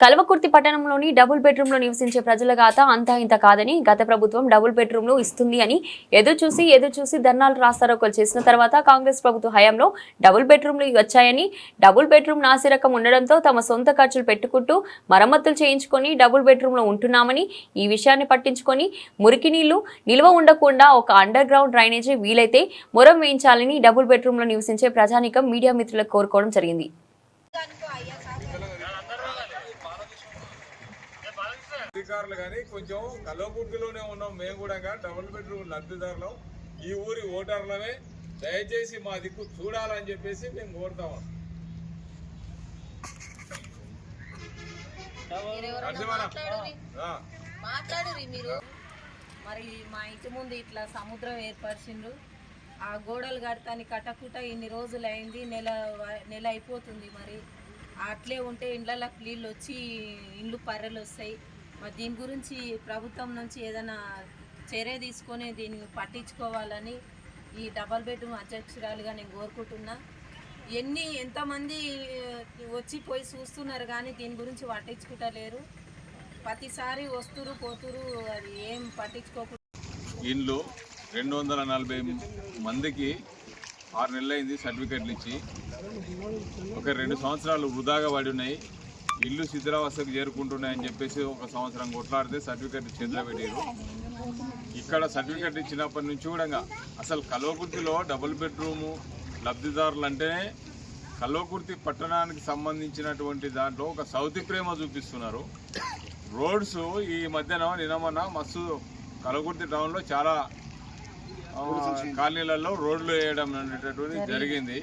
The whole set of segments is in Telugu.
కల్వకుర్తి పట్టణంలోని డబుల్ బెడ్రూమ్లో నివసించే ప్రజల గాథ అంతా ఇంత కాదని గత ప్రభుత్వం డబుల్ బెడ్రూమ్లో ఇస్తుంది అని ఎదురు చూసి ఎదురు చూసి ధర్నాలు రాస్తారోకలు చేసిన తర్వాత కాంగ్రెస్ ప్రభుత్వ హయాంలో డబుల్ బెడ్రూమ్లు వచ్చాయని డబుల్ బెడ్రూమ్ నాసిరకం ఉండడంతో తమ సొంత ఖర్చులు పెట్టుకుంటూ మరమ్మతులు చేయించుకొని డబుల్ బెడ్రూమ్లో ఉంటున్నామని ఈ విషయాన్ని పట్టించుకొని మురికి నీళ్ళు నిల్వ ఉండకుండా ఒక అండర్ గ్రౌండ్ డ్రైనేజీ వీలైతే మొరం వేయించాలని డబుల్ బెడ్రూమ్లో నివసించే ప్రజానికం మీడియా మిత్రులకు కోరుకోవడం జరిగింది. అధికారులు కానీ కొంచెం కల్వకుర్తిలోనే ఉన్నాం. మేము కూడా డబుల్ బెడ్రూమ్ లబ్ధిదారులం. ఈ ఊరి ఓటర్లమే. దయచేసి మా దిక్కు చూడాలని చెప్పేసి మేము కోరుతాము మాట్లాడురి మీరు. మరి మా ఇంటి ముందు ఇట్లా సముద్రం ఏర్పరిచిండ్రు. ఆ గోడలు కడతాని కట్టకుట ఇన్ని రోజులు అయింది. నెల నెల అయిపోతుంది మరి. అట్లే ఉంటే ఇండ్లకి నీళ్ళు వచ్చి ఇండ్లు పర్రెలు వస్తాయి మరి దీని గురించి ప్రభుత్వం నుంచి ఏదైనా చర్య తీసుకొని దీన్ని పట్టించుకోవాలని ఈ డబల్ బెడ్రూమ్ అధ్యక్షురాలుగా నేను కోరుకుంటున్నా. ఎన్ని ఎంతమంది వచ్చి పోయి చూస్తున్నారు కానీ దీని గురించి పట్టించుకుంటలేరు. ప్రతిసారి వస్తురు పోతురు అది ఏం పట్టించుకోకుండా ఇండ్లు రెండు వందల నలభై మందికి ఆరు నెలలైంది సర్టిఫికెట్లు ఇచ్చి ఒక రెండు సంవత్సరాలు వృధాగా పడి ఉన్నాయి. ఇల్లు శిథిలావస్థకు చేరుకుంటున్నాయని చెప్పేసి ఒక సంవత్సరం కొట్లాడితే సర్టిఫికెట్ చేతిలో పెట్టారు ఇక్కడ సర్టిఫికెట్ ఇచ్చినప్పటి నుంచి కూడా అసలు కల్వకుర్తిలో డబుల్ బెడ్రూము లబ్ధిదారులు అంటేనే కల్వకుర్తి పట్టణానికి సంబంధించినటువంటి దాంట్లో ఒక సౌతి ప్రేమ చూపిస్తున్నారు. రోడ్స్ ఈ మధ్యన నినమన మస్తు కలకుర్తి టౌన్లో చాలా కాలనీలలో రోడ్లు వేయడం అనేటటువంటి జరిగింది.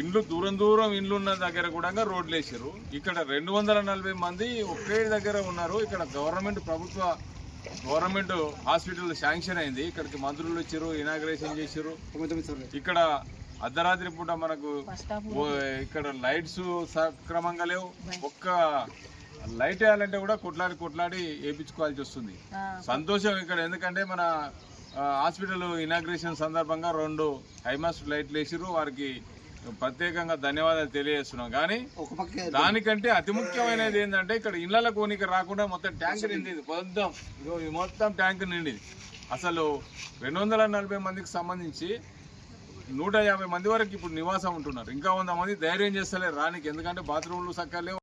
ఇండ్లు దూరం దూరం ఇండ్లు ఉన్న దగ్గర కూడా రోడ్లు వేసారు ఇక్కడ రెండు వందల నలభై మంది ఒకే దగ్గర ఉన్నారు. ఇక్కడ గవర్నమెంట్ ప్రభుత్వ గవర్నమెంట్ హాస్పిటల్ శాంక్షన్ అయింది. ఇక్కడికి మంత్రులు వచ్చారు ఇనాగ్రేషన్ చేశారు ఇక్కడ అర్ధరాత్రి పూట మనకు ఇక్కడ లైట్స్ సక్రమంగా లేవు. ఒక్క లైట్ వేయాలంటే కూడా కొట్లాడి కొట్లాడి వేయించుకోవాల్సి వస్తుంది. సంతోషం ఇక్కడ. ఎందుకంటే మన హాస్పిటల్ ఇనాగ్రేషన్ సందర్భంగా రెండు హైమాస్ లైట్లు వేసిరు వారికి ప్రత్యేకంగా ధన్యవాదాలు తెలియజేస్తున్నాం కానీ దానికంటే అతి ముఖ్యమైనది ఏంటంటే ఇక్కడ ఇళ్ళ కోనిక రాకుండా మొత్తం ట్యాంక్ నిండింది. మొత్తం మొత్తం ట్యాంక్ నిండింది. అసలు రెండు వందల నలభై మందికి సంబంధించి నూట యాభై మంది వరకు ఇప్పుడు నివాసం ఉంటున్నారు. ఇంకా వంద మంది ధైర్యం చేస్తలేరు రానికి. ఎందుకంటే బాత్రూమ్లు సక్కలేవు